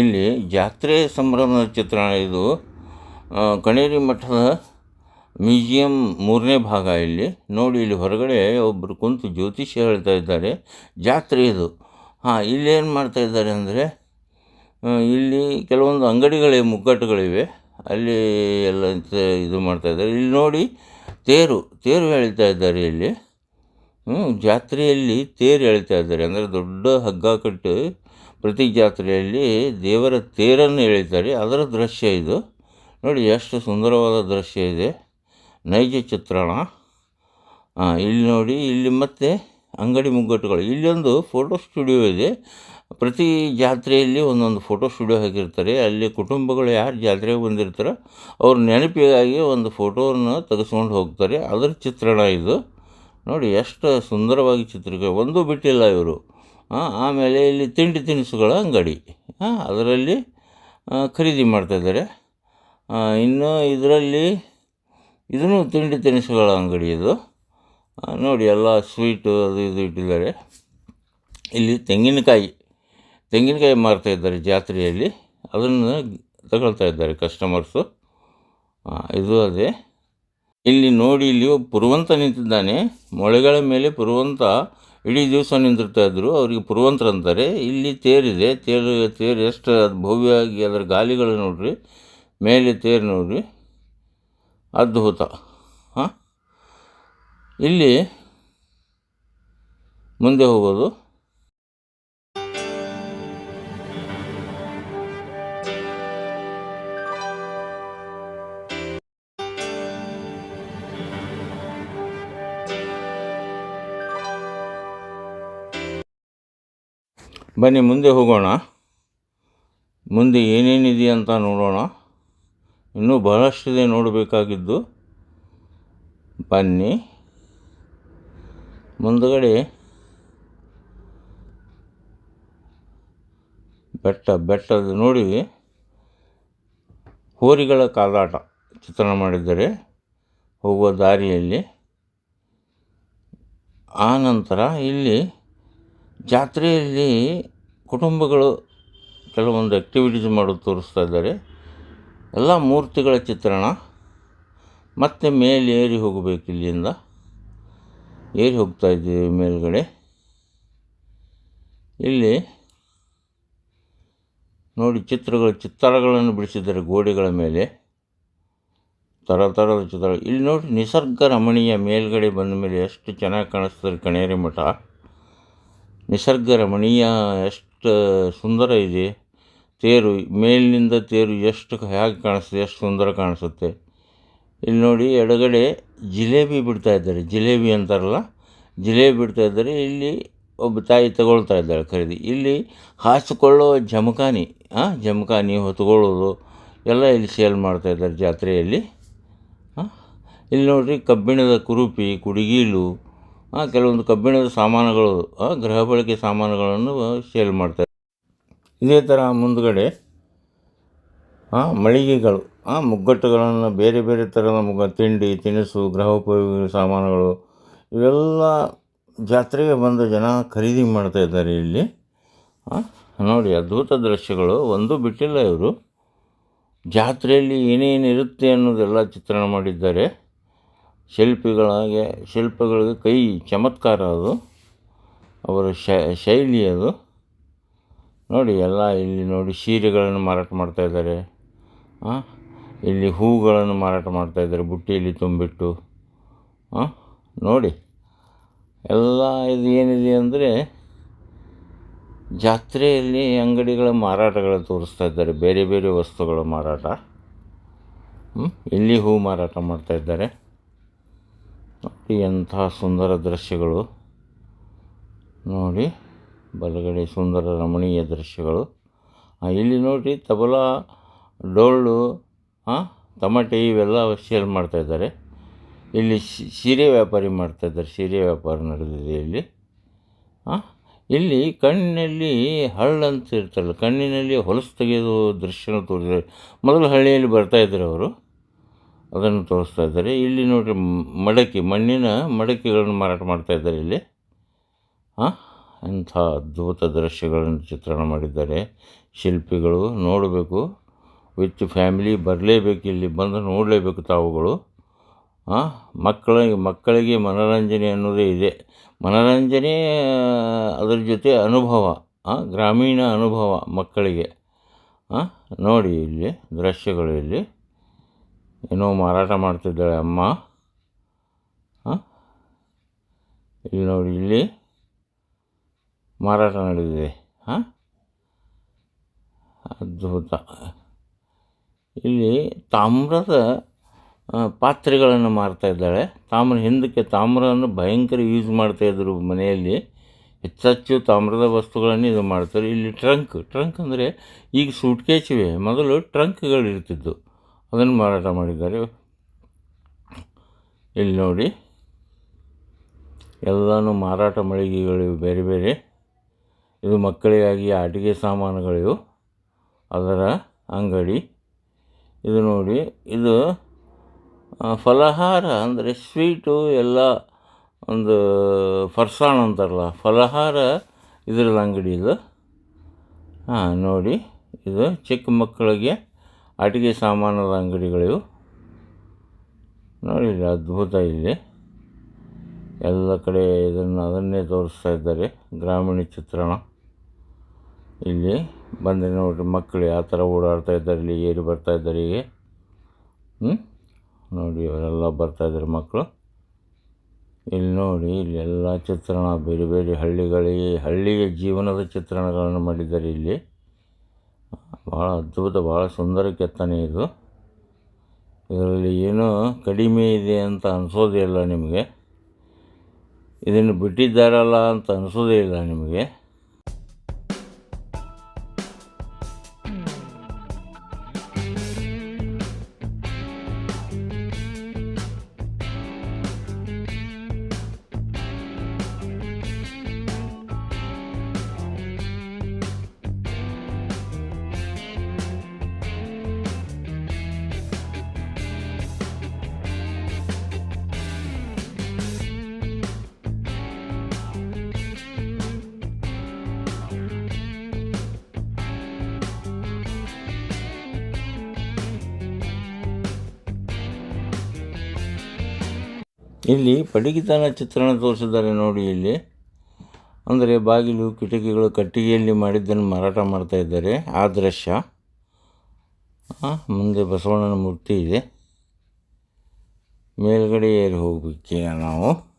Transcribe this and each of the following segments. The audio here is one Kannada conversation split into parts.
ಇಲ್ಲಿ ಜಾತ್ರೆ ಸಂಭ್ರಮದ ಚಿತ್ರಣ ಇದು. ಕಣೇರಿ ಮಠದ ಮ್ಯೂಸಿಯಂ ಮೂರನೇ ಭಾಗ ಇಲ್ಲಿ. ನೋಡಿ, ಇಲ್ಲಿ ಹೊರಗಡೆ ಒಬ್ಬರು ಕುಂತು ಜ್ಯೋತಿಷ್ಯ ಹೇಳ್ತಾ ಇದ್ದಾರೆ. ಜಾತ್ರೆ ಇದು. ಹಾಂ ಇಲ್ಲೇನು ಮಾಡ್ತಾ ಇದ್ದಾರೆ ಅಂದರೆ ಇಲ್ಲಿ ಕೆಲವೊಂದು ಅಂಗಡಿಗಳಿವೆ ಮುಗ್ಗಟ್ಟುಗಳಿವೆ. ಅಲ್ಲಿ ಎಲ್ಲ ಇದು ಮಾಡ್ತಾ ಇದ್ದಾರೆ. ಇಲ್ಲಿ ನೋಡಿ, ತೇರು ತೇರು ಎಳಿತಾ ಇದ್ದಾರೆ ಇಲ್ಲಿ. ಹ್ಞೂ ಜಾತ್ರೆಯಲ್ಲಿ ತೇರು ಎಳಿತಾ ಇದ್ದಾರೆ. ಅಂದರೆ ದೊಡ್ಡ ಹಗ್ಗ ಕಟ್ಟು ಪ್ರತಿ ಜಾತ್ರೆಯಲ್ಲಿ ದೇವರ ತೇರನ್ನು ಎಳಿತಾರೆ ಅದರ ದೃಶ್ಯ ಇದು. ನೋಡಿ, ಎಷ್ಟು ಸುಂದರವಾದ ದೃಶ್ಯ ಇದೆ. ನೈಜ ಚಿತ್ರಣ. ಇಲ್ಲಿ ನೋಡಿ, ಇಲ್ಲಿ ಮತ್ತೆ ಅಂಗಡಿ ಮುಗ್ಗಟ್ಟುಗಳು. ಇಲ್ಲೊಂದು ಫೋಟೋ ಸ್ಟುಡಿಯೋ ಇದೆ. ಪ್ರತಿ ಜಾತ್ರೆಯಲ್ಲಿ ಒಂದೊಂದು ಫೋಟೋ ಸ್ಟುಡಿಯೋ ಹಾಕಿರ್ತಾರೆ. ಅಲ್ಲಿ ಕುಟುಂಬಗಳು ಯಾರು ಜಾತ್ರೆಗೆ ಬಂದಿರ್ತಾರೋ ಅವ್ರ ನೆನಪಿಗಾಗಿ ಒಂದು ಫೋಟೋವನ್ನು ತೆಗೆಸ್ಕೊಂಡು ಹೋಗ್ತಾರೆ. ಅದರ ಚಿತ್ರಣ ಇದು. ನೋಡಿ, ಎಷ್ಟು ಸುಂದರವಾಗಿ ಚಿತ್ರೀಕರಣ ಒಂದೂ ಬಿಟ್ಟಿಲ್ಲ ಇವರು. ಆಮೇಲೆ ಇಲ್ಲಿ ತಿಂಡಿ ತಿನಿಸುಗಳ ಅಂಗಡಿ. ಅದರಲ್ಲಿ ಖರೀದಿ ಮಾಡ್ತಾಯಿದ್ದಾರೆ ಇನ್ನು ಇದರಲ್ಲಿ ಇದನ್ನು ತಿಂಡಿ ತಿನಿಸುಗಳ ಅಂಗಡಿ ಇದು. ನೋಡಿ, ಎಲ್ಲ ಸ್ವೀಟು ಅದು ಇದು ಇಟ್ಟಿದ್ದಾರೆ. ಇಲ್ಲಿ ತೆಂಗಿನಕಾಯಿ ತೆಂಗಿನಕಾಯಿ ಮಾರ್ತಾ ಇದ್ದಾರೆ ಜಾತ್ರೆಯಲ್ಲಿ. ಅದನ್ನು ತಗೊಳ್ತಾ ಇದ್ದಾರೆ ಕಸ್ಟಮರ್ಸು ಇದು ಅದೇ. ಇಲ್ಲಿ ನೋಡಿ, ಇಲ್ಲಿ ಪುರುವಂತ ನಿಂತಿದ್ದಾನೆ. ಮೊಳೆಗಳ ಮೇಲೆ ಪುರುವಂತ ಇಡೀ ದಿವಸ ನಿಂತಿರ್ತಾ ಇದ್ದರು ಅವರಿಗೆ ಪುರುವಂತರು ಅಂತಾರೆ. ಇಲ್ಲಿ ತೇರಿದೆ. ತೇರು ತೇರು ಎಷ್ಟು ಅದು ಭವ್ಯವಾಗಿ ಅದರ ಗಾಲಿಗಳು ನೋಡಿರಿ. ಮೇಲೆ ತೇರು ನೋಡಿರಿ. ಅದ್ಭುತ. ಹಾಂ? ಇಲ್ಲಿ ಮುಂದೆ ಹೋಗೋದು. ಬನ್ನಿ, ಮುಂದೆ ಹೋಗೋಣ. ಮುಂದೆ ಏನೇನಿದೆ ಅಂತ ನೋಡೋಣ. ಇನ್ನೂ ಬಹಳಷ್ಟಿದೆ ನೋಡಬೇಕಾಗಿದ್ದು. ಬನ್ನಿ. ಮುಂದಗಡೆ ಬೆಟ್ಟ, ಬೆಟ್ಟದ ನೋಡಿ. ಹೋರಿಗಳ ಕಾಲಾಟ ಚಿತ್ರಣ ಮಾಡಿದ್ದಾರೆ. ಹೋಗುವ ದಾರಿಯಲ್ಲಿ. ಆ ನಂತರ ಇಲ್ಲಿ ಜಾತ್ರೆಯಲ್ಲಿ ಕುಟುಂಬಗಳು ಕೆಲವೊಂದು ಆ್ಯಕ್ಟಿವಿಟೀಸ್ ಮಾಡೋದು ತೋರಿಸ್ತಾ ಇದ್ದಾರೆ. ಎಲ್ಲ ಮೂರ್ತಿಗಳ ಚಿತ್ರಣ. ಮತ್ತೆ ಮೇಲೆ ಏರಿ ಹೋಗಬೇಕು ಇಲ್ಲಿಂದ. ಏರಿ ಹೋಗ್ತಾ ಇದ್ದೀವಿ ಮೇಲ್ಗಡೆ. ಇಲ್ಲಿ ನೋಡಿ ಚಿತ್ರಗಳು, ಚಿತ್ತಾರಗಳನ್ನು ಬಿಡಿಸಿದ್ದಾರೆ ಗೋಡೆಗಳ ಮೇಲೆ. ಥರ ಥರದ ಚಿತ್ರ ಇಲ್ಲಿ ನೋಡಿ ನಿಸರ್ಗ ರಮಣೀಯ ಮೇಲ್ಗಡೆ ಬಂದ ಮೇಲೆ ಎಷ್ಟು ಚೆನ್ನಾಗಿ ಕಾಣಿಸ್ತದೆ ಕಣೇರಿ ಮಠ. ನಿಸರ್ಗ ರಮಣೀಯ ಎಷ್ಟು ಸುಂದರ ಇದೆ. ತೇರು, ಮೇಲಿನಿಂದ ತೇರು ಎಷ್ಟು ಹೇಗೆ ಕಾಣಿಸ್ತದೆ, ಎಷ್ಟು ಸುಂದರ ಕಾಣಿಸುತ್ತೆ. ಇಲ್ಲಿ ನೋಡಿ, ಎಡಗಡೆ ಜಿಲೇಬಿ ಬಿಡ್ತಾ ಇದ್ದಾರೆ. ಜಿಲೇಬಿ ಅಂತಾರಲ್ಲ, ಜಿಲೇಬಿ ಬಿಡ್ತಾ ಇದ್ದಾರೆ. ಇಲ್ಲಿ ಒಬ್ಬ ತಾಯಿ ತಗೊಳ್ತಾ ಇದ್ದಾಳೆ ಖರೀದಿ. ಇಲ್ಲಿ ಹಾಸಿಕೊಳ್ಳೋ ಜಮಖಾನಿ ಹಾಂ ಜಮಖಾನಿ ಹೊತ್ಕೊಳ್ಳೋದು ಎಲ್ಲ ಇಲ್ಲಿ ಸೇಲ್ ಮಾಡ್ತಾ ಇದ್ದಾರೆ ಜಾತ್ರೆಯಲ್ಲಿ. ಹಾಂ ಇಲ್ಲಿ ನೋಡಿರಿ ಕಬ್ಬಿಣದ ಕುರುಪಿ, ಕುಡಿಗೀಲು ಕೆಲವೊಂದು ಕಬ್ಬಿಣದ ಸಾಮಾನುಗಳು ಗೃಹ ಬಳಕೆ ಸಾಮಾನುಗಳನ್ನು ಸೇಲ್ ಮಾಡ್ತಾರೆ. ಇದೇ ಥರ ಮುಂದುಗಡೆ ಮಳಿಗೆಗಳು, ಆ, ಮುಗ್ಗಟ್ಟುಗಳನ್ನು ಬೇರೆ ಬೇರೆ ಥರದ ಮುಗ್ಗ, ತಿಂಡಿ, ತಿನಿಸು ಗೃಹೋಪಯೋಗಿ ಸಾಮಾನುಗಳು, ಇವೆಲ್ಲ ಜಾತ್ರೆಗೆ ಬಂದ ಜನ ಖರೀದಿ ಮಾಡ್ತಾ ಇದ್ದಾರೆ ಇಲ್ಲಿ. ನೋಡಿ, ಅದ್ಭುತ ದೃಶ್ಯಗಳು. ಒಂದು ಬಿಟ್ಟಿಲ್ಲ ಇವರು. ಜಾತ್ರೆಯಲ್ಲಿ ಏನೇನಿರುತ್ತೆ ಅನ್ನೋದೆಲ್ಲ ಚಿತ್ರಣ ಮಾಡಿದ್ದಾರೆ. ಶಿಲ್ಪಿಗಳಿಗೆ, ಶಿಲ್ಪಗಳಿಗೆ ಕೈ ಚಮತ್ಕಾರ ಅದು, ಅವರ ಶೈಲಿ ಅದು. ನೋಡಿ, ಎಲ್ಲ ಇಲ್ಲಿ ನೋಡಿ ಸೀರೆಗಳನ್ನು ಮಾರಾಟ ಮಾಡ್ತಾಯಿದ್ದಾರೆ ಇಲ್ಲಿ ಹೂಗಳನ್ನು ಮಾರಾಟ ಮಾಡ್ತಾಯಿದ್ದಾರೆ ಬುಟ್ಟಿಯಲ್ಲಿ ತುಂಬಿಟ್ಟು. ನೋಡಿ, ಎಲ್ಲ ಇದು ಏನಿದೆ ಅಂದರೆ ಜಾತ್ರೆಯಲ್ಲಿ ಅಂಗಡಿಗಳ ಮಾರಾಟಗಳು ತೋರಿಸ್ತಾ ಇದ್ದಾರೆ, ಬೇರೆ ಬೇರೆ ವಸ್ತುಗಳ ಮಾರಾಟ? ಇಲ್ಲಿ ಹೂ ಮಾರಾಟ ಮಾಡ್ತಾ ಇದ್ದಾರೆ. ಎಂತಹ ಸುಂದರ ದೃಶ್ಯಗಳು? ನೋಡಿ, ಬಲಗಡೆ ಸುಂದರ ರಮಣೀಯ ದೃಶ್ಯಗಳು. ಇಲ್ಲಿ ನೋಡಿ ತಬಲಾ, ಡೊಳ್ಳು ಹಾಂ ತಮಟೆ ಇವೆಲ್ಲ ಸೇಲ್ ಮಾಡ್ತಾಯಿದ್ದಾರೆ ಇಲ್ಲಿ ಸೀರೆ ವ್ಯಾಪಾರಿ ಮಾಡ್ತಾಯಿದ್ದಾರೆ ಸೀರೆ ವ್ಯಾಪಾರ ನಡೆದಿದೆ ಇಲ್ಲಿ. ಹಾಂ ಇಲ್ಲಿ ಕಣ್ಣಿನಲ್ಲಿ ಹಳ್ಳ ಅಂತ ಇರ್ತಲ್ಲ, ಕಣ್ಣಿನಲ್ಲಿ ಹೊಲಸು ತೆಗೆಯೋದು ದೃಶ್ಯನ ತೋರಿಸಿದ್ದಾರೆ. ಮೊದಲು ಹಳ್ಳಿಯಲ್ಲಿ ಬರ್ತಾ ಇದ್ರು ಅವರು. ಅದನ್ನು ತೋರಿಸ್ತಾ ಇದ್ದಾರೆ. ಇಲ್ಲಿ ನೋಡಿರಿ ಮಡಕೆ, ಮಣ್ಣಿನ ಮಡಕೆಗಳನ್ನು ಮಾರಾಟ ಮಾಡ್ತಾ ಇದ್ದಾರೆ ಇಲ್ಲಿ. ಹಾಂ, ಇಂಥ ಅದ್ಭುತ ದೃಶ್ಯಗಳನ್ನು ಚಿತ್ರಣ ಮಾಡಿದ್ದಾರೆ. ಶಿಲ್ಪಿಗಳು ನೋಡಬೇಕು, ವಿತ್ ಫ್ಯಾಮಿಲಿ ಬರಲೇಬೇಕು, ಇಲ್ಲಿ ಬಂದು ನೋಡಲೇಬೇಕು ತಾವುಗಳು. ಹಾಂ, ಮಕ್ಕಳಿಗೆ ಮಕ್ಕಳಿಗೆ ಮನೋರಂಜನೆ ಅನ್ನೋದೇ ಇದೆ. ಮನೋರಂಜನೆ, ಅದರ ಜೊತೆ ಅನುಭವ ಗ್ರಾಮೀಣ ಅನುಭವ ಮಕ್ಕಳಿಗೆ. ನೋಡಿ ಇಲ್ಲಿ ದೃಶ್ಯಗಳು ಇಲ್ಲಿ. ಏನೋ ಮಾರಾಟ ಮಾಡ್ತಿದ್ದಾಳೆ ಅಮ್ಮ. ಇಲ್ಲಿ ನೋಡಿ, ಇಲ್ಲಿ ಮಾರಾಟ ನಡೆದಿದೆ. ಹಾಂ? ಅದ್ಭುತ. ಇಲ್ಲಿ ತಾಮ್ರದ ಪಾತ್ರೆಗಳನ್ನು ಮಾರ್ತಾ ಇದ್ದಾಳೆ ತಾಮ್ರ, ಹಿಂದಕ್ಕೆ ತಾಮ್ರವನ್ನು ಭಯಂಕರ ಯೂಸ್ ಮಾಡ್ತಾಯಿದ್ರು ಮನೆಯಲ್ಲಿ. ಹೆಚ್ಚೆಚ್ಚು ತಾಮ್ರದ ವಸ್ತುಗಳನ್ನು ಇದು ಮಾಡ್ತಾರೆ. ಇಲ್ಲಿ ಟ್ರಂಕ್ ಟ್ರಂಕ್ ಅಂದರೆ ಈಗ ಸೂಟ್ಕೇಚಿವೆ ಮೊದಲು ಟ್ರಂಕ್ಗಳು ಇರ್ತಿದ್ದು ಅದನ್ನು ಮಾರಾಟ ಮಾಡಿದ್ದಾರೆ. ಇಲ್ಲಿ ನೋಡಿ. ಎಲ್ಲನೂ ಮಾರಾಟ ಮಳಿಗೆಗಳಿವೆ, ಬೇರೆ ಬೇರೆ. ಇದು ಮಕ್ಕಳಿಗಾಗಿ ಆಟಿಕೆ ಸಾಮಾನುಗಳಿವು. ಅದರ ಅಂಗಡಿ. ಇದು ನೋಡಿ, ಇದು ಫಲಹಾರ ಅಂದರೆ ಸ್ವೀಟು ಎಲ್ಲ ಒಂದು ಫರ್ಸಾಣ ಅಂತಾರಲ್ಲ, ಫಲಹಾರ ಇದ್ರದ್ದು ಅಂಗಡಿ ಇದು. ಹಾಂ ನೋಡಿ, ಇದು ಚಿಕ್ಕ ಮಕ್ಕಳಿಗೆ ಆಟಿಕೆ ಸಾಮಾನದ ಅಂಗಡಿಗಳಿವು ನೋಡಿ, ಇಲ್ಲಿ ಅದ್ಭುತ ಇದೆ. ಎಲ್ಲ ಕಡೆ ಇದನ್ನು ಅದನ್ನೇ ತೋರಿಸ್ತಾ ಇದ್ದಾರೆ. ಗ್ರಾಮೀಣ ಚಿತ್ರಣ. ಇಲ್ಲಿ ಬಂದರೆ ನೋಡಿರಿ ಮಕ್ಕಳು ಯಾವ ಥರ ಓಡಾಡ್ತಾ ಇದ್ದಾರೆ, ಇಲ್ಲಿ ಏರಿ ಬರ್ತಾ ಇದ್ದಾರೆ, ಹೀಗೆ. ಹ್ಞೂ ನೋಡಿ, ಅವರೆಲ್ಲ ಬರ್ತಾಯಿದ್ದಾರೆ ಮಕ್ಕಳು. ಇಲ್ಲಿ ನೋಡಿ, ಇಲ್ಲಿ ಎಲ್ಲ ಚಿತ್ರಣ, ಬೇರೆ ಬೇರೆ ಹಳ್ಳಿಗಳಿಗೆ ಹಳ್ಳಿಯ ಜೀವನದ ಚಿತ್ರಣಗಳನ್ನು ಮಾಡಿದ್ದಾರೆ ಇಲ್ಲಿ. ಭಾಳ ಅದ್ಭುತ ಭಾಳ ಸುಂದರ ಕೆತ್ತನೆ ಇದು. ಇದರಲ್ಲಿ ಏನೂ ಕಡಿಮೆ ಇದೆ ಅಂತ ಅನಿಸೋದೇ ಇಲ್ಲ ನಿಮಗೆ. ಇದನ್ನು ಬಿಟ್ಟಿದ್ದಾರಲ್ಲ ಅಂತ ಅನಿಸೋದೇ ಇಲ್ಲ ನಿಮಗೆ. ಇಲ್ಲಿ ಪಡಿಗಿತನ ಚಿತ್ರಣ ತೋರಿಸಿದ್ದಾರೆ ನೋಡಿ ಇಲ್ಲಿ. ಅಂದರೆ ಬಾಗಿಲು, ಕಿಟಕಿಗಳು, ಕಟ್ಟಿಗೆಯಲ್ಲಿ ಮಾಡಿದ್ದನ್ನು ಮಾರಾಟ ಮಾಡ್ತಾ ಇದ್ದಾರೆ. ಆ ದೃಶ್ಯ. ಮುಂದೆ ಬಸವಣ್ಣನ ಮೂರ್ತಿ ಇದೆ. ಮೇಲ್ಗಡೆ ಏರಿ ಹೋಗಬೇಕೀಗ ನಾವು.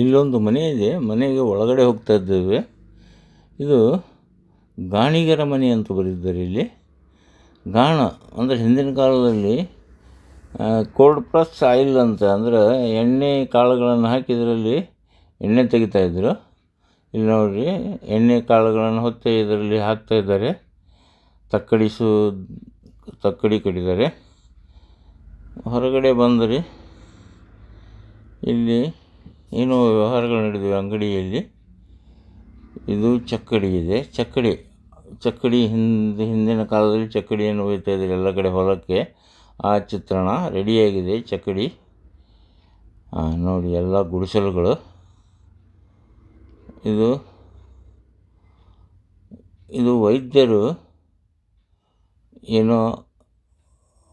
ಇಲ್ಲೊಂದು ಮನೆ ಇದೆ, ಮನೆಗೆ ಒಳಗಡೆ ಹೋಗ್ತಾ ಇದ್ದೇವೆ. ಇದು ಗಾಣಿಗರ ಮನೆ ಅಂತ ಬರೆದಿದ್ದಾರೆ ಇಲ್ಲಿ. ಗಾಣ ಅಂದರೆ ಹಿಂದಿನ ಕಾಲದಲ್ಲಿ ಕೋಲ್ಡ್ ಪ್ರೆಸ್ ಆಯಿಲ್ ಅಂತ ಅಂದ್ರೆ ಎಣ್ಣೆ ಕಾಳುಗಳನ್ನು ಹಾಕಿ ಇದರಲ್ಲಿ ಎಣ್ಣೆ ತೆಗಿತಾಯಿದ್ರು ಇಲ್ಲಿ ನೋಡಿರಿ, ಎಣ್ಣೆ ಕಾಳುಗಳನ್ನು ಹೊತ್ತಿ ಇದರಲ್ಲಿ ಹಾಕ್ತಾ ಇದ್ದಾರೆ. ತಕ್ಕಡಿಸು ತಕ್ಕಡಿ ಕಟ್ಟಿದ್ದಾರೆ. ಹೊರಗಡೆ ಬಂದರೆ. ಇಲ್ಲಿ ಏನೋ ವ್ಯವಹಾರಗಳು ನಡೆದಿವೆ ಅಂಗಡಿಯಲ್ಲಿ? ಇದು ಚಕ್ಕಡಿ ಇದೆ. ಚಕ್ಕಡಿ ಚಕ್ಕಡಿ ಹಿಂದೆ, ಹಿಂದಿನ ಕಾಲದಲ್ಲಿ ಚಕ್ಕಡಿಯನ್ನು ಒಯ್ತಾ ಇದ್ದಾರೆ ಎಲ್ಲ ಕಡೆ ಹೊಲಕ್ಕೆ. ಆ ಚಿತ್ರಣ ರೆಡಿಯಾಗಿದೆ ಚಕ್ಕಡಿ. ನೋಡಿ ಎಲ್ಲ ಗುಡಿಸಲುಗಳು. ಇದು ಇದು ವೈದ್ಯರು ಏನೋ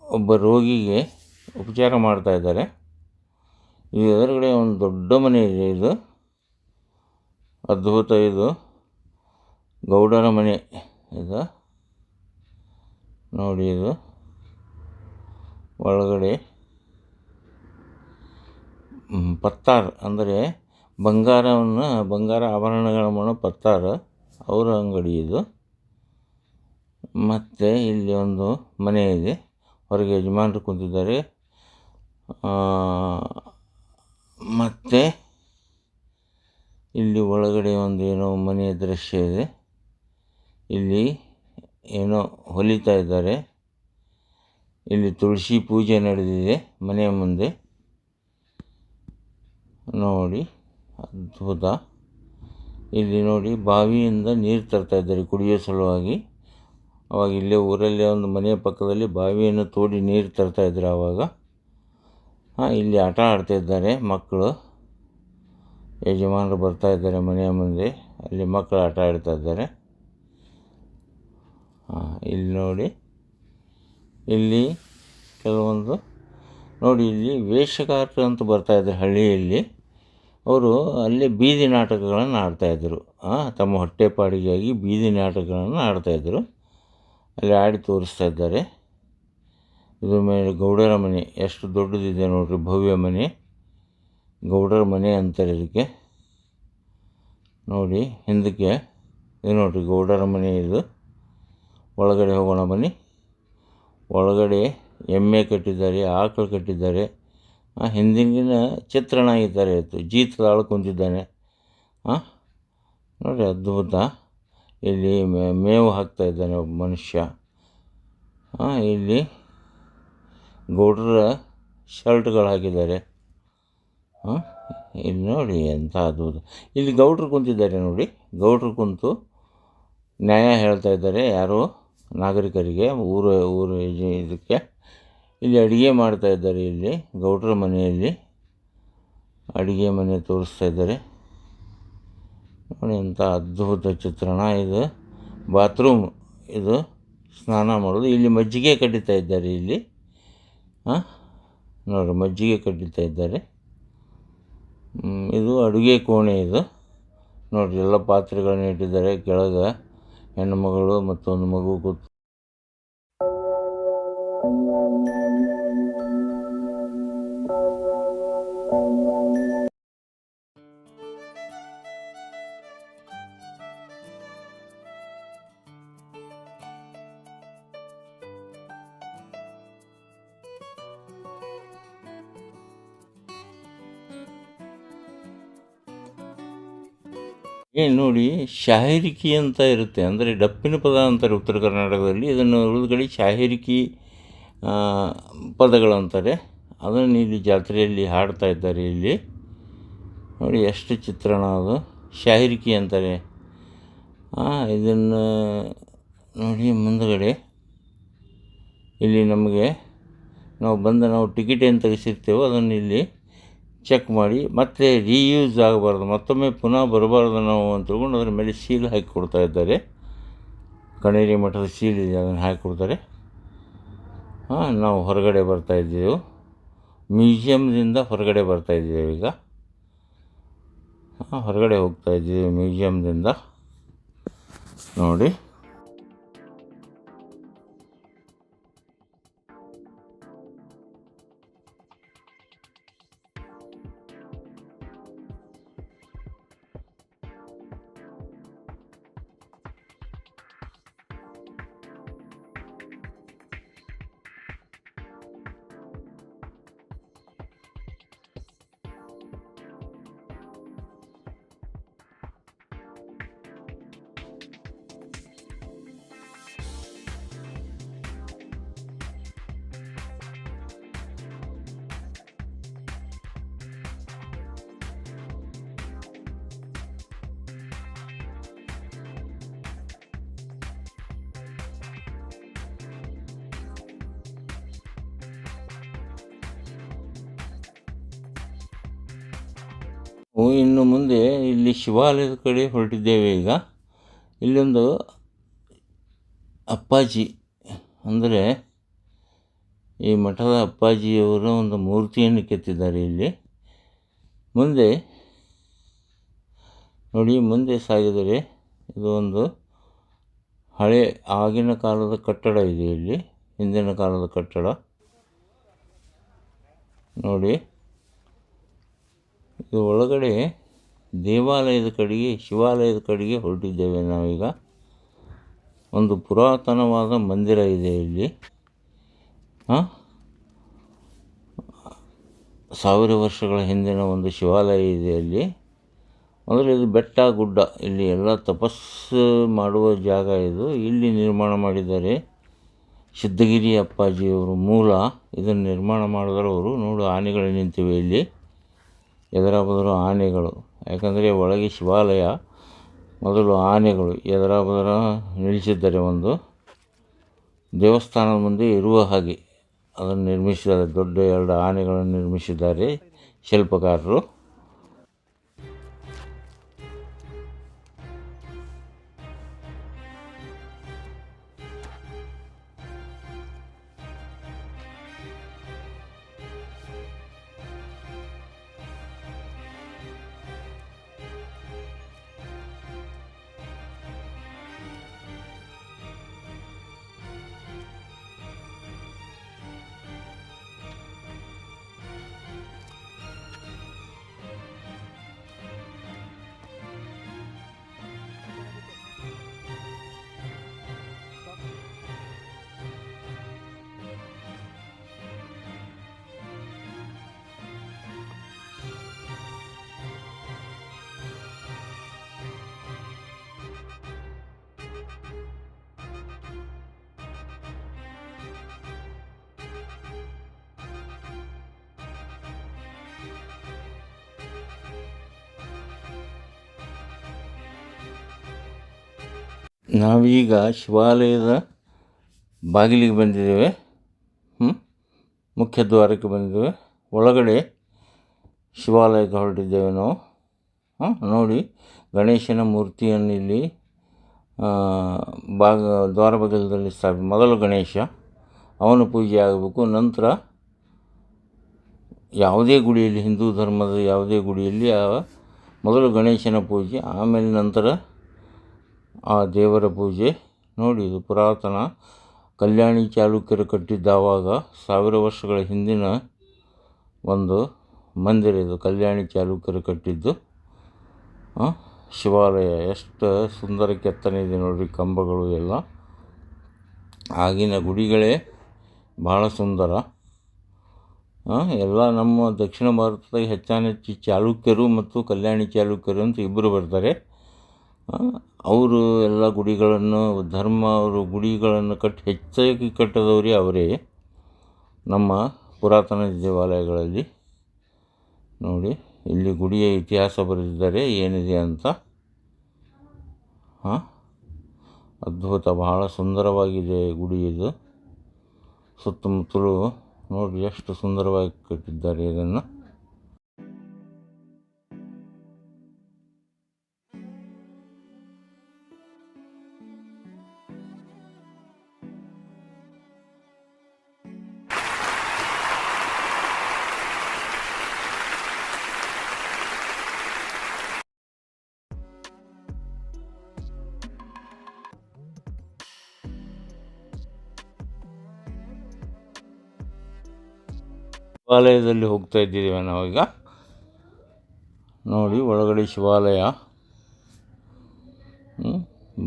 ಒಬ್ಬ ರೋಗಿಗೆ ಉಪಚಾರ ಮಾಡ್ತಾ ಇದ್ದಾರೆ. ಈ ಎದುರುಗಡೆ ಒಂದು ದೊಡ್ಡ ಮನೆ ಇದೆ ಇದು. ಅದ್ಭುತ ಇದು. ಗೌಡರ ಮನೆ ಇದು. ನೋಡಿ ಇದು. ಒಳಗಡೆ ಪತ್ತಾರ್ ಅಂದರೆ ಬಂಗಾರವನ್ನು, ಬಂಗಾರ ಆಭರಣಗಳ ಮಣ ಪತ್ತಾರ. ಅವರ ಅಂಗಡಿ ಇದು. ಮತ್ತು ಇಲ್ಲಿ ಒಂದು ಮನೆ ಇದೆ. ಹೊರಗೆ ಯಜಮಾನರು ಕುಂತಿದ್ದಾರೆ. ಮತ್ತು ಇಲ್ಲಿ ಒಳಗಡೆ ಒಂದು ಏನೋ ಮನೆಯ ದೃಶ್ಯ ಇದೆ. ಇಲ್ಲಿ ಏನೋ ಹೊಲಿತಾ ಇದ್ದಾರೆ. ಇಲ್ಲಿ ತುಳಸಿ ಪೂಜೆ ನಡೆದಿದೆ ಮನೆಯ ಮುಂದೆ. ನೋಡಿ, ಅದ್ಭುತ. ಇಲ್ಲಿ ನೋಡಿ, ಬಾವಿಯಿಂದ ನೀರು ತರ್ತಾ ಇದ್ದಾರೆ ಕುಡಿಯೋ ಸಲುವಾಗಿ. ಅವಾಗ ಇಲ್ಲೇ ಊರಲ್ಲೇ ಒಂದು ಮನೆಯ ಪಕ್ಕದಲ್ಲಿ ಬಾವಿಯನ್ನು ತೋಡಿ ನೀರು ತರ್ತಾ ಇದ್ದರು ಆವಾಗ ಇಲ್ಲಿ ಆಟ ಆಡ್ತಿದ್ದಾರೆ ಮಕ್ಕಳು. ಯಜಮಾನರು ಬರ್ತಾ ಇದ್ದಾರೆ ಮನೆಯ ಮುಂದೆ. ಅಲ್ಲಿ ಮಕ್ಕಳು ಆಟ ಆಡ್ತಾ ಇದ್ದಾರೆ. ಇಲ್ಲಿ ನೋಡಿ. ಇಲ್ಲಿ ಕೆಲವೊಂದು ನೋಡಿ, ಇಲ್ಲಿ ವೇಷಗಾರರು ಅಂತ ಬರ್ತಾ ಇದ್ದಾರೆ ಹಳ್ಳಿಯಲ್ಲಿ. ಅವರು ಅಲ್ಲಿ ಬೀದಿ ನಾಟಕಗಳನ್ನು ಆಡ್ತಾಯಿದ್ರು ತಮ್ಮ ಹೊಟ್ಟೆಪಾಡಿಗಾಗಿ ಬೀದಿ ನಾಟಕಗಳನ್ನು ಆಡ್ತಾಯಿದ್ರು ಅಲ್ಲಿ ಆಡಿ ತೋರಿಸ್ತಾ ಇದ್ದಾರೆ. ಇದು ಮೇಲೆ ಗೌಡರ ಮನೆ. ಎಷ್ಟು ದೊಡ್ಡದಿದೆ ನೋಡಿರಿ, ಭವ್ಯ ಮನೆ. ಗೌಡರ ಮನೆ ಅಂತಾರೆ ಇದಕ್ಕೆ. ನೋಡಿ, ಹಿಂದಕ್ಕೆ. ಇದು ನೋಡಿರಿ, ಗೌಡರ ಮನೆ ಇದು. ಒಳಗಡೆ ಹೋಗೋಣ ಬನ್ನಿ. ಒಳಗಡೆ ಎಮ್ಮೆ ಕಟ್ಟಿದ್ದಾರೆ, ಆಕಳು ಕಟ್ಟಿದ್ದಾರೆ. ಹಿಂದಿನ ಚಿತ್ರಣ ಈ ಥರ ಇತ್ತು. ಜೀತದಾಳು ಕುಂತಿದ್ದಾನೆ. ಹಾಂ ನೋಡಿ, ಅದ್ಭುತ. ಇಲ್ಲಿ ಮೇವು ಹಾಕ್ತಾ ಇದ್ದಾನೆ ಒಬ್ಬ ಮನುಷ್ಯ. ಹಾಂ ಇಲ್ಲಿ ಗೌಡ್ರ ಶರ್ಟ್ಗಳು ಹಾಕಿದ್ದಾರೆ ಹಾಂ? ಇಲ್ಲಿ ನೋಡಿ ಎಂಥ ಅದು ಇಲ್ಲಿ ಗೌಡ್ರು ಕುಂತಿದ್ದಾರೆ ನೋಡಿ. ಗೌಡ್ರು ಕುಂತು ನ್ಯಾಯ ಹೇಳ್ತಾ ಇದ್ದಾರೆ ಯಾರೋ? ನಾಗರಿಕರಿಗೆ. ಊರು ಊರು ಇದಕ್ಕೆ. ಇಲ್ಲಿ ಅಡುಗೆ ಮಾಡ್ತಾ ಇದ್ದಾರೆ ಇಲ್ಲಿ ಗೌಡ್ರ ಮನೆಯಲ್ಲಿ. ಅಡುಗೆ ಮನೆ ತೋರಿಸ್ತಾ ಇದ್ದಾರೆ. ನೋಡಿ ಎಂಥ ಅದ್ಭುತ ಚಿತ್ರಣ ಇದು. ಬಾತ್ರೂಮ್ ಇದು. ಸ್ನಾನ ಮಾಡೋದು. ಇಲ್ಲಿ ಮಜ್ಜಿಗೆ ಕಡಿತಾ ಇದ್ದಾರೆ ಇಲ್ಲಿ. ಹಾಂ? ನೋಡಿ, ಮಜ್ಜಿಗೆ ಕಡಿತಾ ಇದ್ದಾರೆ. ಇದು ಅಡುಗೆ ಕೋಣೆ ಇದು. ನೋಡಿರಿ ಎಲ್ಲ ಪಾತ್ರೆಗಳನ್ನ ಇಟ್ಟಿದ್ದಾರೆ. ಕೆಳಗೆ ಹೆಣ್ಣು ಮಗಳು ಮತ್ತೊಂದು ಮಗು ಕೂತು ಏನು ನೋಡಿ, ಶಾಹಿರಿಕಿ ಅಂತ ಇರುತ್ತೆ. ಅಂದರೆ ಡಪ್ಪಿನ ಪದ ಅಂತಾರೆ ಉತ್ತರ ಕರ್ನಾಟಕದಲ್ಲಿ. ಇದನ್ನು ಉಳಿದ ಕಡೆ ಪದಗಳು ಅಂತಾರೆ. ಅದನ್ನು ಇಲ್ಲಿ ಜಾತ್ರೆಯಲ್ಲಿ ಹಾಡ್ತಾ ಇದ್ದಾರೆ ಇಲ್ಲಿ. ನೋಡಿ, ಎಷ್ಟು ಚಿತ್ರಣ ಅದು. ಶಾಹಿರಿಕಿ ಅಂತಾರೆ. ಇದನ್ನು ನೋಡಿ ಮುಂದುಗಡೆ. ಇಲ್ಲಿ ನಮಗೆ ನಾವು ಬಂದು ನಾವು ಟಿಕೆಟ್ ಏನು ತೆಗೆಸಿರ್ತೇವೋ ಅದನ್ನು ಇಲ್ಲಿ ಚೆಕ್ ಮಾಡಿ, ಮತ್ತೆ ರೀಯೂಸ್ ಆಗಬಾರ್ದು, ಮತ್ತೊಮ್ಮೆ ಪುನಃ ಬರಬಾರ್ದು ನಾವು ಅಂತ ತಿಳ್ಕೊಂಡು ಅದ್ರ ಮೇಲೆ ಸೀಲ್ ಹಾಕಿ ಕೊಡ್ತಾ ಇದ್ದಾರೆ. ಕಣೇರಿ ಮಠದ ಸೀಲ್ ಇದೆ, ಅದನ್ನು ಹಾಕಿ ಕೊಡ್ತಾರೆ. ಹಾಂ, ನಾವು ಹೊರಗಡೆ ಬರ್ತಾ ಇದ್ದೀವಿ. ಮ್ಯೂಸಿಯಮ್ದಿಂದ ಹೊರಗಡೆ ಬರ್ತಾ ಇದ್ದೀವಿ ಈಗ. ಹಾಂ, ಹೊರಗಡೆ ಹೋಗ್ತಾ ಇದ್ದೀವಿ ಮ್ಯೂಸಿಯಮ್ದಿಂದ ನೋಡಿ. ಇನ್ನು ಮುಂದೆ ಇಲ್ಲಿ ಶಿವಾಲಯದ ಕಡೆ ಹೊರಟಿದ್ದೇವೆ ಈಗ. ಇಲ್ಲೊಂದು ಅಪ್ಪಾಜಿ, ಅಂದರೆ ಈ ಮಠದ ಅಪ್ಪಾಜಿಯವರ ಒಂದು ಮೂರ್ತಿಯನ್ನು ಕೆತ್ತಿದ್ದಾರೆ ಇಲ್ಲಿ. ಮುಂದೆ, ನೋಡಿ, ಮುಂದೆ ಸಾಗಿದರೆ ಇದು ಒಂದು ಹಳೆ ಆಗಿನ ಕಾಲದ ಕಟ್ಟಡ ಇದೆ ಇಲ್ಲಿ, ಹಿಂದಿನ ಕಾಲದ ಕಟ್ಟಡ. ನೋಡಿ. ಇದು ಒಳಗಡೆ ದೇವಾಲಯದ ಕಡೆಗೆ, ಶಿವಾಲಯದ ಕಡೆಗೆ ಹೊರಟಿದ್ದೇವೆ ನಾವೀಗ. ಒಂದು ಪುರಾತನವಾದ ಮಂದಿರ ಇದೆ ಇಲ್ಲಿ. ಹಾಂ ಸಾವಿರ ವರ್ಷಗಳ ಹಿಂದಿನ ಒಂದು ಶಿವಾಲಯ ಇದೆ ಅಲ್ಲಿ. ಅಂದರೆ ಇದು ಬೆಟ್ಟ, ಗುಡ್ಡ, ಇಲ್ಲಿ ಎಲ್ಲ ತಪಸ್ಸು ಮಾಡುವ ಜಾಗ ಇದು. ಇಲ್ಲಿ ನಿರ್ಮಾಣ ಮಾಡಿದ್ದಾರೆ ಸಿದ್ಧಗಿರಿ ಅಪ್ಪಾಜಿಯವರು ಮೂಲ. ಇದನ್ನು ನಿರ್ಮಾಣ ಮಾಡಿದವರು ನೋಡು ಆನೆಗಳು ನಿಂತಿವೆ ಇಲ್ಲಿ. ಎದರ ಬದುರು ಆನೆಗಳು. ಯಾಕಂದರೆ ಒಳಗೆ ಶಿವಾಲಯ, ಮೊದಲು ಆನೆಗಳು ಎದುರ ಬದರ ನಿಲ್ಲಿಸಿದ್ದಾರೆ ಒಂದು ದೇವಸ್ಥಾನದ ಮುಂದೆ ಇರುವ ಹಾಗೆ. ಅದನ್ನು ನಿರ್ಮಿಸಿದ್ದಾರೆ, ದೊಡ್ಡ ಎರಡು ಆನೆಗಳನ್ನು ನಿರ್ಮಿಸಿದ್ದಾರೆ ಶಿಲ್ಪಕಾರರು. ನಾವೀಗ ಶಿವಾಲಯದ ಬಾಗಿಲಿಗೆ ಬಂದಿದ್ದೇವೆ. ಮುಖ್ಯ ದ್ವಾರಕ್ಕೆ ಬಂದಿದ್ದೇವೆ. ಒಳಗಡೆ ಶಿವಾಲಯಕ್ಕೆ ಹೊರಟಿದ್ದೇವೆ ನಾವು. ಹಾಂ, ನೋಡಿ, ಗಣೇಶನ ಮೂರ್ತಿಯನ್ನು ಇಲ್ಲಿ ಬಾಗ ದ್ವಾರ ಬಾಗಿಲದಲ್ಲಿ ಸ್ಥಾಪಿ, ಮೊದಲು ಗಣೇಶ, ಅವನ ಪೂಜೆ ಆಗಬೇಕು, ನಂತರ ಯಾವುದೇ ಗುಡಿಯಲ್ಲಿ ಹಿಂದೂ ಧರ್ಮದ ಯಾವುದೇ ಗುಡಿಯಲ್ಲಿ ಆ, ಮೊದಲು ಗಣೇಶನ ಪೂಜೆ, ಆಮೇಲೆ ನಂತರ ಆ ದೇವರ ಪೂಜೆ. ನೋಡಿ, ಇದು ಪುರಾತನ ಕಲ್ಯಾಣಿ ಚಾಲುಕ್ಯರು ಕಟ್ಟಿದ್ದಾವಾಗ ಸಾವಿರ ವರ್ಷಗಳ ಹಿಂದಿನ ಒಂದು ಮಂದಿರ ಇದು, ಕಲ್ಯಾಣಿ ಚಾಲುಕ್ಯರು ಕಟ್ಟಿದ್ದು. ಶಿವಾಲಯ, ಎಷ್ಟು ಸುಂದರ ಕೆತ್ತನೆ ಇದೆ ನೋಡಿರಿ, ಕಂಬಗಳು ಎಲ್ಲ. ಆಗಿನ ಗುಡಿಗಳೇ ಭಾಳ ಸುಂದರ. ಎಲ್ಲ ನಮ್ಮ ದಕ್ಷಿಣ ಭಾರತದಾಗ ಹೆಚ್ಚಾನೆಚ್ಚು ಚಾಲುಕ್ಯರು ಮತ್ತು ಕಲ್ಯಾಣಿ ಚಾಲುಕ್ಯರು ಅಂತ ಇಬ್ಬರು ಬರ್ತಾರೆ. ಅವರು ಎಲ್ಲ ಗುಡಿಗಳನ್ನು, ಧರ್ಮ ಅವರು ಗುಡಿಗಳನ್ನು ಕಟ್ಟಿ ಹೆಚ್ಚಾಗಿ ಕಟ್ಟಿದವರೇ ಅವರೇ. ನಮ್ಮ ಪುರಾತನ ದೇವಾಲಯಗಳಲ್ಲಿ ನೋಡಿ, ಇಲ್ಲಿ ಗುಡಿಯ ಇತಿಹಾಸ ಬರೆದಿದ್ದಾರೆ, ಏನಿದೆ ಅಂತ. ಹಾಂ ಅದ್ಭುತ, ಬಹಳ ಸುಂದರವಾಗಿದೆ ಗುಡಿ ಇದು. ಸುತ್ತಮುತ್ತಲು ನೋಡಿ, ಎಷ್ಟು ಸುಂದರವಾಗಿ ಕಟ್ಟಿದ್ದಾರೆ ಇದನ್ನು. ಶಿವಾಲಯದಲ್ಲಿ ಹೋಗ್ತಾ ಇದ್ದೀವಿ ನಾವೀಗ ನೋಡಿ, ಒಳಗಡೆ ಶಿವಾಲಯ?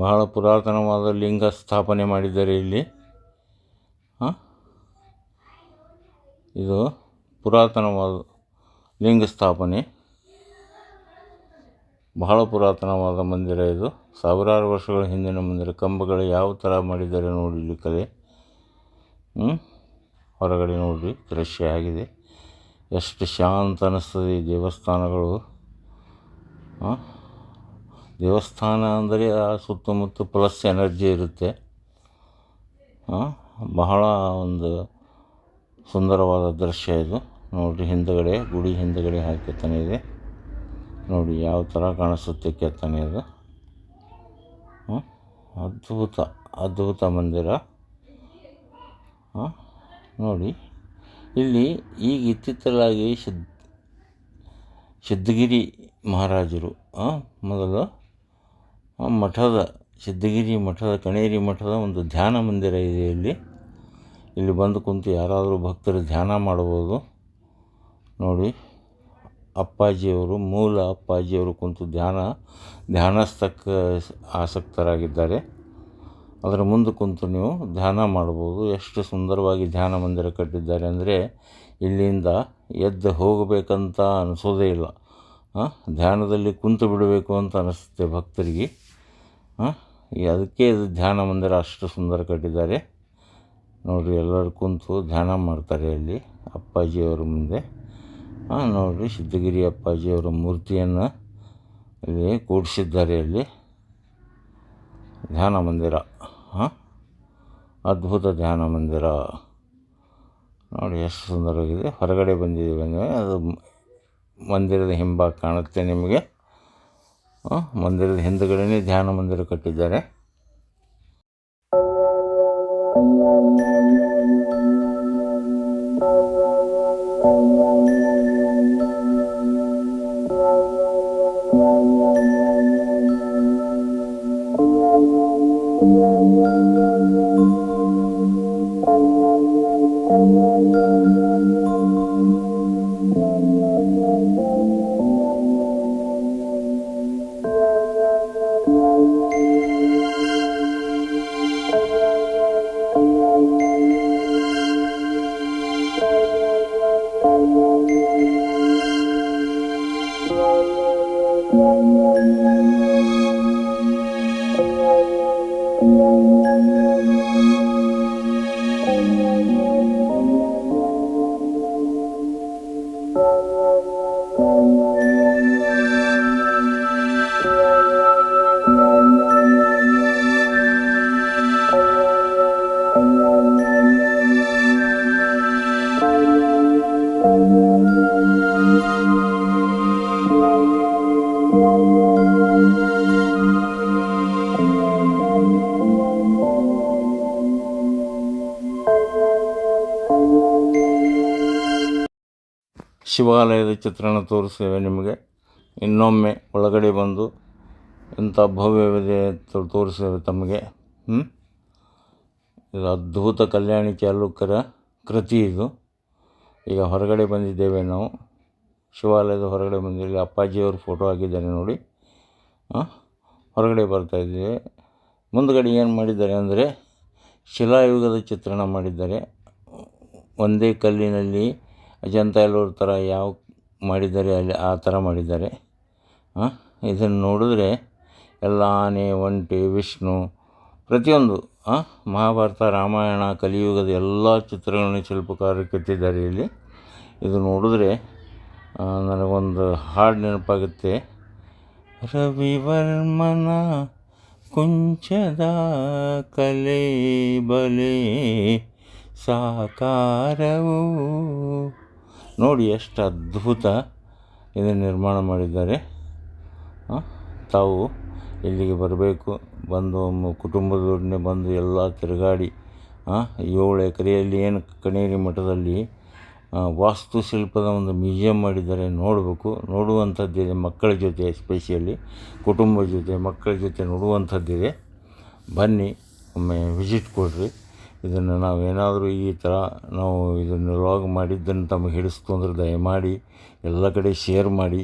ಬಹಳ ಪುರಾತನವಾದ ಲಿಂಗ ಸ್ಥಾಪನೆ ಮಾಡಿದ್ದಾರೆ ಇಲ್ಲಿ. ಇದು ಪುರಾತನವಾದ ಲಿಂಗ ಸ್ಥಾಪನೆ. ಬಹಳ ಪುರಾತನವಾದ ಮಂದಿರ ಇದು. ಸಾವಿರಾರು ವರ್ಷಗಳ ಹಿಂದಿನ ಮಂದಿರ. ಕಂಬಗಳು ಯಾವ ಥರ ಮಾಡಿದ್ದಾರೆ ನೋಡಿ ಇಲ್ಲಿ ಕಲೆ. ಹ್ಞೂ ಹೊರಗಡೆ ನೋಡಿ ದೃಶ್ಯ ಆಗಿದೆ. ಎಷ್ಟು ಶಾಂತ ಅನ್ನಿಸ್ತದೆ ಈ ದೇವಸ್ಥಾನಗಳು? ದೇವಸ್ಥಾನ ಅಂದರೆ ಆ ಸುತ್ತಮುತ್ತ ಪ್ಲಸ್ ಎನರ್ಜಿ ಇರುತ್ತೆ? ಬಹಳ ಒಂದು ಸುಂದರವಾದ ದೃಶ್ಯ ಇದು. ನೋಡಿರಿ, ಹಿಂದುಗಡೆ, ಗುಡಿ ಹಿಂದುಗಡೆ ಹಾಕಿರ್ತಾನೆ ಇದೆ. ನೋಡಿ, ಯಾವ ಥರ ಕಾಣಿಸುತ್ತೆ ಕೆತ್ತನೆ ಅದು? ಅದ್ಭುತ ಅದ್ಭುತ ಮಂದಿರ. ಹಾಂ ನೋಡಿ. ಇಲ್ಲಿ ಈಗ ಇತ್ತಿತ್ತಲಾಗಿ ಸಿದ್ ಸಿದ್ಧಗಿರಿ ಮಹಾರಾಜರು ಮೊದಲು ಮಠದ ಸಿದ್ಧಗಿರಿ ಮಠದ, ಕಣೇರಿ ಮಠದ ಒಂದು ಧ್ಯಾನ ಮಂದಿರ ಇದೆ ಇಲ್ಲಿ. ಇಲ್ಲಿ ಬಂದು ಕುಂತು ಯಾರಾದರೂ ಭಕ್ತರು ಧ್ಯಾನ ಮಾಡ್ಬೋದು ನೋಡಿ, ಅಪ್ಪಾಜಿಯವರು, ಮೂಲ ಅಪ್ಪಾಜಿಯವರು ಕುಂತು ಧ್ಯಾನ, ಧ್ಯಾನಸ್ಥಕ್ಕೆ ಆಸಕ್ತರಾಗಿದ್ದಾರೆ. ಅದರ ಮುಂದೆ ಕುಂತು ನೀವು ಧ್ಯಾನ ಮಾಡ್ಬೋದು. ಎಷ್ಟು ಸುಂದರವಾಗಿ ಧ್ಯಾನ ಮಂದಿರ ಕಟ್ಟಿದ್ದಾರೆ ಅಂದರೆ ಇಲ್ಲಿಂದ ಎದ್ದು ಹೋಗಬೇಕಂತ ಅನಿಸೋದೇ ಇಲ್ಲ. ಧ್ಯಾನದಲ್ಲಿ ಕುಂತು ಬಿಡಬೇಕು ಅಂತ ಅನಿಸುತ್ತೆ ಭಕ್ತರಿಗೆ. ಅದಕ್ಕೆ ಇದು ಧ್ಯಾನ ಮಂದಿರ ಅಷ್ಟು ಸುಂದರ ಕಟ್ಟಿದ್ದಾರೆ. ನೋಡಿರಿ, ಎಲ್ಲರೂ ಕುಂತು ಧ್ಯಾನ ಮಾಡ್ತಾರೆ ಅಲ್ಲಿ ಅಪ್ಪಾಜಿಯವರ ಮುಂದೆ. ನೋಡಿರಿ, ಸಿದ್ಧಗಿರಿ ಅಪ್ಪಾಜಿಯವರ ಮೂರ್ತಿಯನ್ನು ಇಲ್ಲಿ ಕೂಡಿಸಿದ್ದಾರೆ ಅಲ್ಲಿ. ಧ್ಯಾನ ಮಂದಿರ. ಅದ್ಭುತ ಧ್ಯಾನ ಮಂದಿರ. ನೋಡಿ ಎಷ್ಟು ಸುಂದರವಾಗಿದೆ. ಹೊರಗಡೆ ಬಂದಿದ್ದೀವಿ ಅಂದರೆ ಅದು ಮಂದಿರದ ಹಿಂಭಾಗ ಕಾಣುತ್ತೆ ನಿಮಗೆ. ಮಂದಿರದ ಹಿಂದುಗಡೆನೇ ಧ್ಯಾನ ಮಂದಿರ ಕಟ್ಟಿದ್ದಾರೆ. ಶಿವಾಲಯದ ಚಿತ್ರಣ ತೋರಿಸ್ತೇವೆ ನಿಮಗೆ. ಇನ್ನೊಮ್ಮೆ ಒಳಗಡೆ ಬಂದು ಇಂಥ ಭವ್ಯವಿದೆ ತೋ- ತೋರಿಸ್ತೇವೆ ತಮಗೆ. ಹ್ಞೂ ಇದು ಅದ್ಭುತ ಕಲ್ಯಾಣಿ ಚಾಲುಕ್ಯರ ಕೃತಿ ಇದು. ಈಗ ಹೊರಗಡೆ ಬಂದಿದ್ದೇವೆ ನಾವು. ಶಿವಾಲಯದ ಹೊರಗಡೆ ಬಂದಿಲ್ಲಿ ಅಪ್ಪಾಜಿಯವ್ರ ಫೋಟೋ ಹಾಕಿದ್ದಾರೆ ನೋಡಿ. ಹೊರಗಡೆ ಬರ್ತಾ ಇದ್ದೀವಿ. ಮುಂದುಗಡೆ ಏನು ಮಾಡಿದ್ದಾರೆ ಅಂದರೆ ಶಿಲಾಯುಗದ ಚಿತ್ರಣ ಮಾಡಿದ್ದಾರೆ. ಒಂದೇ ಕಲ್ಲಿನಲ್ಲಿ ಅಜಂತ ಎಲ್ಲೂರ ಥರ ಯಾವ ಮಾಡಿದ್ದಾರೆ ಅಲ್ಲಿ ಆ ಥರ ಮಾಡಿದ್ದಾರೆ. ಇದನ್ನು ನೋಡಿದ್ರೆ ಎಲ್ಲ ಆನೆ ಒಂಟೆ, ವಿಷ್ಣು, ಪ್ರತಿಯೊಂದು ಮಹಾಭಾರತ, ರಾಮಾಯಣ, ಕಲಿಯುಗದ ಎಲ್ಲ ಚಿತ್ರಗಳನ್ನು ಶಿಲ್ಪಕಾರರು ಕೆತ್ತಿದ್ದಾರೆ ಇಲ್ಲಿ. ಇದು ನೋಡಿದ್ರೆ ನನಗೊಂದು ಹಾಡು ನೆನಪಾಗುತ್ತೆ. ರವಿವರ್ಮನ ಕುಂಚದ ಕಲೆ ಬಲೆ ಸಾಕಾರವು ನೋಡಿ ಎಷ್ಟು ಅದ್ಭುತ ಇದನ್ನು ನಿರ್ಮಾಣ ಮಾಡಿದ್ದಾರೆ. ತಾವು ಇಲ್ಲಿಗೆ ಬರಬೇಕು. ಬಂದು ಕುಟುಂಬದೊಡನೆ ಬಂದು ಎಲ್ಲ ತಿರುಗಾಡಿ ಏಳು ಎಕರೆಯಲ್ಲಿ ಏನು ಕಣೇರಿ ಮಠದಲ್ಲಿ ವಾಸ್ತುಶಿಲ್ಪದ ಒಂದು ಮ್ಯೂಸಿಯಂ ಮಾಡಿದ್ದಾರೆ. ನೋಡಬೇಕು. ನೋಡುವಂಥದ್ದಿದೆ ಮಕ್ಕಳ ಜೊತೆ ಎಸ್ಪೆಷಲಿ ಕುಟುಂಬದ ಜೊತೆ, ಮಕ್ಕಳ ಜೊತೆ ನೋಡುವಂಥದ್ದಿದೆ ಬನ್ನಿ, ಒಮ್ಮೆ ವಿಸಿಟ್ ಕೊಡಿರಿ. ಇದನ್ನು ನಾವೇನಾದರೂ ಈ ಥರ ನಾವು ಇದನ್ನು ವ್ಲಾಗ್ ಮಾಡಿದ್ದನ್ನು ತಮಗೆ ಹಿಡಿಸ್ತು ದಯಮಾಡಿ ಎಲ್ಲ ಕಡೆ ಶೇರ್ ಮಾಡಿ,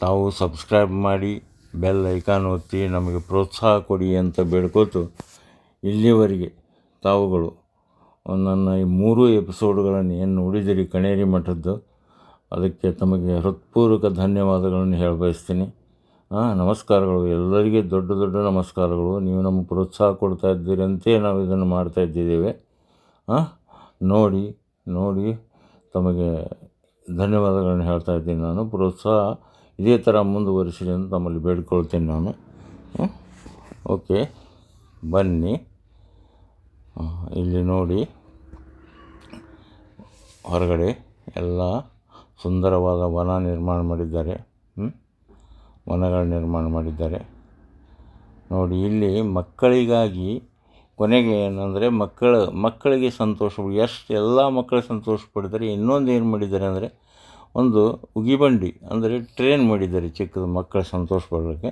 ತಾವು ಸಬ್ಸ್ಕ್ರೈಬ್ ಮಾಡಿ, ಬೆಲ್ ಐಕಾನ್ ಒತ್ತಿ ನಮಗೆ ಪ್ರೋತ್ಸಾಹ ಕೊಡಿ ಅಂತ ಬೇಡ್ಕೋತು ಇಲ್ಲಿವರೆಗೆ ತಾವುಗಳು ನನ್ನ ಈ ಮೂರು ಎಪಿಸೋಡ್ಗಳನ್ನು ಏನು ನೋಡಿದಿರಿ ಕಣೇರಿ ಮಠದ್ದು, ಅದಕ್ಕೆ ತಮಗೆ ಹೃತ್ಪೂರ್ವಕ ಧನ್ಯವಾದಗಳನ್ನು ಹೇಳ ಬಯಸ್ತೀನಿ ಹಾಂ ನಮಸ್ಕಾರಗಳು. ಎಲ್ಲರಿಗೆ ದೊಡ್ಡ ದೊಡ್ಡ ನಮಸ್ಕಾರಗಳು. ನೀವು ನಮ್ಮ ಪ್ರೋತ್ಸಾಹ ಕೊಡ್ತಾ ಇದ್ದೀರಂತೆ ನಾವು ಇದನ್ನು ಮಾಡ್ತಾ ಇದ್ದಿದ್ದೇವೆ. ಹಾಂ, ನೋಡಿ ನೋಡಿ, ತಮಗೆ ಧನ್ಯವಾದಗಳನ್ನು ಹೇಳ್ತಾ ಇದ್ದೀನಿ ನಾನು. ಪ್ರೋತ್ಸಾಹ ಇದೇ ಥರ ಮುಂದುವರಿಸಲಿ ಅಂತ ತಮ್ಮಲ್ಲಿ ಬೇಡ್ಕೊಳ್ತೀನಿ ನಾನು. ಓಕೆ, ಬನ್ನಿ. ಇಲ್ಲಿ ನೋಡಿ. ಹೊರಗಡೆ ಎಲ್ಲ ಸುಂದರವಾದ ವನ ನಿರ್ಮಾಣ ಮಾಡಿದ್ದಾರೆ? ವನಗಳ ನಿರ್ಮಾಣ ಮಾಡಿದ್ದಾರೆ. ನೋಡಿ, ಇಲ್ಲಿ ಮಕ್ಕಳಿಗಾಗಿ ಕೊನೆಗೆ ಏನಂದರೆ ಮಕ್ಕಳ, ಮಕ್ಕಳಿಗೆ ಸಂತೋಷ, ಎಷ್ಟು ಎಲ್ಲ ಮಕ್ಕಳು ಸಂತೋಷ ಪಡಿದ್ದಾರೆ ಇನ್ನೊಂದು ಏನು ಮಾಡಿದ್ದಾರೆ ಅಂದರೆ ಒಂದು ಉಗಿಬಂಡಿ ಅಂದರೆ ಟ್ರೈನ್ ಮಾಡಿದ್ದಾರೆ ಚಿಕ್ಕದು ಮಕ್ಕಳು ಸಂತೋಷ ಪಡೋಕ್ಕೆ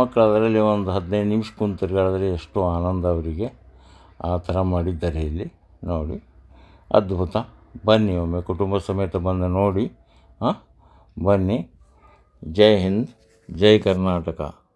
ಮಕ್ಕಳು ಒಂದು ಹದಿನೈದು ನಿಮಿಷ ಕುಂತಿರ್ಗಾಡಿದ್ರೆ ಎಷ್ಟೋ ಆನಂದ ಅವರಿಗೆ ಆ ಥರ ಮಾಡಿದ್ದಾರೆ ಇಲ್ಲಿ. ನೋಡಿ, ಅದ್ಭುತ. ಬನ್ನಿ ಒಮ್ಮೆ, ಕುಟುಂಬ ಸಮೇತ ಬಂದು ನೋಡಿ ಹಾಂ ಬನ್ನಿ. जय हिंद जय कर्नाटका।